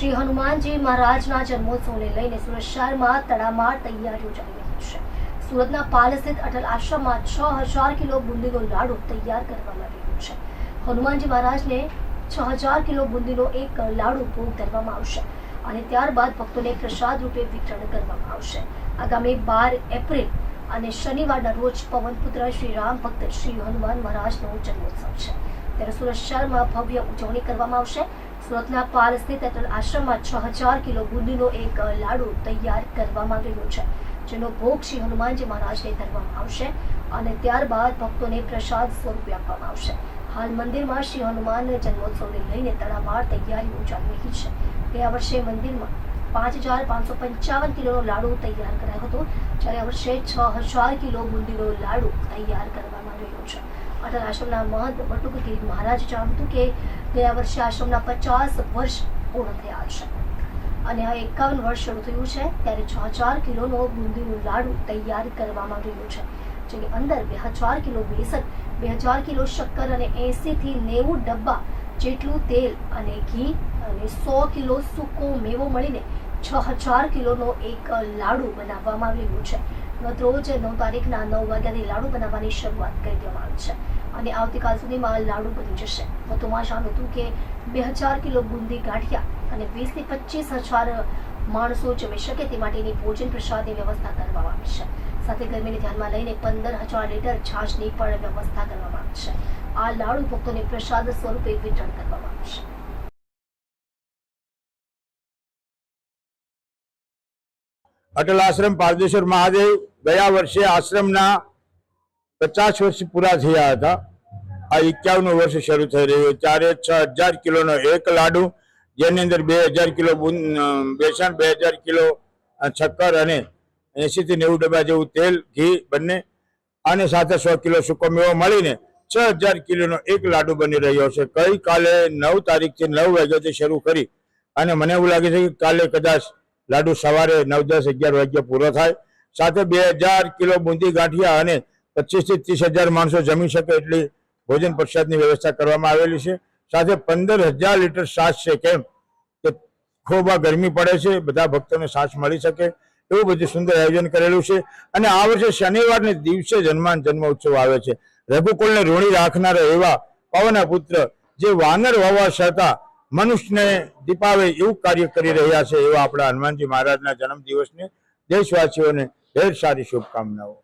શ્રી હનુમાનજી મહારાજના જન્મોત્સવને લઈને સુરત શહેરમાં તડામાર તૈયારીઓ ચાલી રહી છે. સુરતના પાલ સ્થિત અટલ આશ્રમમાં છ હજાર કિલો બુંદીનો લાડુ તૈયાર કરવામાં આવ્યો છે. હનુમાનજી મહારાજને છ હજાર કિલો બુંદીનો એક લાડુ ભોગ ધરવામાં આવશે અને ત્યારબાદ ભક્તોને પ્રસાદ રૂપે વિતરણ કરવામાં આવશે. આગામી બાર એપ્રિલ અને શનિવારના રોજ પવનપુત્ર શ્રી રામ ભક્ત શ્રી હનુમાન મહારાજનો જન્મોત્સવ છે. ત્યારે સુરત શહેરમાં ભવ્ય ઉજવણી કરવામાં આવશે. સુરતના પાલ સ્થિત અટલ આશ્રમમાં છ હજાર કિલો બુંદીનો એક લાડુ તૈયાર કરવામાં આવ્યો છે, જેનો ભોગ શ્રી હનુમાનજી મહારાજને ધરવામાં આવશે અને ત્યારબાદ ભક્તોને પ્રસાદ સ્વરૂપે આપવામાં આવશે. હાલ મંદિરમાં શ્રી હનુમાન જન્મોત્સવને લઈને તડામાર તૈયારીઓ ચાલી રહી છે. ગયા વર્ષે મંદિરમાં પાંચ હજાર પાંચસો પંચાવન કિલોનો લાડુ તૈયાર કરાયો હતો, જ્યારે આ વર્ષે છ હજાર કિલો બુંદીનો લાડુ તૈયાર કરવામાં અટલ આશ્રમના મહંત બટુકગીરી મહારાજ જણાવ્યું કે ગયા વર્ષે આશ્રમના પચાસ વર્ષ પૂર્ણ થયા છે. અને આ એકાવન વર્ષ શરૂ થયું છે, ત્યારે છ હજાર કિલોનો બુંદીનો લાડુ તૈયાર કરવામાં આવ્યો છે, જેની અંદર બે હજાર કિલો બેસન બે હજાર કિલો શક્કર અને એંસીથી નેવું ડબ્બા જેટલું તેલ અને ઘી અને સો કિલો સૂકો મેવો મળીને છ હજાર કિલોનો એક લાડુ બનાવવામાં આવ્યો છે. ગત રોજ નવ તારીખના નવ વાગ્યાથી લાડુ બનાવવાની શરૂઆત કરી દેવામાં આવી છે. અને આવતીકાલ સુધીમાં લાડુ બની જશે. વધુમાં હતું કે બે હજાર કિલો બુંદી ગાંઠિયા અને વીસથી પચીસ હજાર માણસો જમી શકે તે માટેની ભોજન પ્રસાદની વ્યવસ્થા કરવામાં આવી છે. સાથે ગરમીને ધ્યાનમાં લઈને પંદર હજાર લીટર છાશની પણ વ્યવસ્થા કરવામાં આવી છે. આ લાડુ ભક્તોને પ્રસાદ સ્વરૂપે વિતરણ કરવામાં આવશે અટલ આશ્રમ પારદેશ્વર મહાદેવ ગયા વર્ષે આશ્રમના પચાસ વર્ષ પૂરા થયા હતા. આ એકાવનું વર્ષ શરૂ થઈ રહ્યું ત્યારે છ હજાર કિલોનો એક લાડુ, જેની અંદર બે હજાર કિલો બેસણ, બે હજાર કિલો શક્કર અને એસી થી નેવું ડબ્બા જેવું તેલ, ઘી બંને, અને સાથે સો કિલો સૂકો મેવો મળીને છ હજાર કિલોનો એક લાડુ બની રહ્યો છે. ગઈકાલે નવ તારીખથી નવ વાગ્યાથી શરૂ કરી અને મને એવું લાગે છે કે કાલે કદાચ લાડુ સવારે નવ દસ, અગિયાર વાગ્યા પૂરો થાય. સાથે બે હજાર કિલો બુંદી ગાંઠિયા અને પચીસથી ત્રીસ હજાર માણસો જમી શકે એટલી ભોજન પ્રસાદની વ્યવસ્થા કરવામાં આવેલી છે. સાથે પંદર હજાર લીટર છાશ છે. કેમ? કે ખૂબ ગરમી પડે છે. બધા ભક્તોને છાશ મળી શકે. એવું બધું સુંદર આયોજન કરેલું છે. અને આ વર્ષે શનિવારને દિવસે જન્માન જન્મોત્સવ આવે છે. રઘુકુળને ઋણી રાખનારા એવા પવના પુત્ર જે વાનર હોવા છતાં મનુષ્યને દીપાવે એવું કાર્ય કરી રહ્યા છે એવા આપણા હનુમાનજી મહારાજના જન્મ દિવસને દેશવાસીઓને ઢેર સારી શુભકામનાઓ.